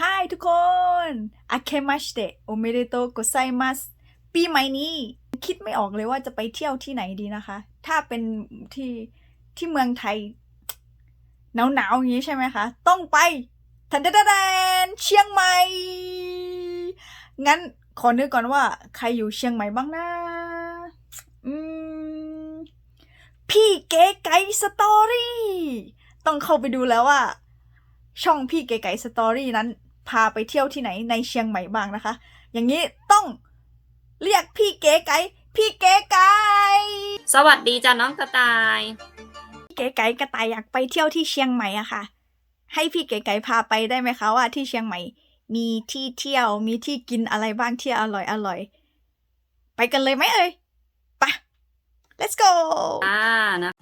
Hi ทุกคนอาเคมาสเตโอเมเดโตโกไซมัสปีใหม่นี้ คิดไม่ออกเลยว่าจะไปเที่ยวที่ไหนดีนะคะ ถ้าเป็นที่ที่เมืองไทย หนาวๆอย่างนี้ใช่ไหมคะ ต้องไปทันเดนนเชียงใหม่ งั้นขอนึกก่อนว่า ใครอยู่เชียงใหม่บ้างนะอืมพี่เก๋ไก่สตอรี่ ต้องเข้าไปดูแล้วว่า ช่องพี่เก๋ไก่สตอรี่นั้น พาไปเที่ยวที่ไหนในเชียงใหม่บ้างนะคะ อย่างนี้ต้องเรียกพี่เก๋ไก่พี่เก๋ไก่สวัสดีจ้ะน้องกระต่ายพี่เก๋ไก่กระต่ายอยากไปเที่ยวที่เชียงใหม่อะค่ะ ให้พี่เก๋ไก่พาไปได้ไหมคะว่าที่เชียงใหม่ มีที่เที่ยวมีที่กินอะไรบ้างที่อร่อยอร่อย ไปกันเลยไหมเอ่ยไป let's go อ่านะ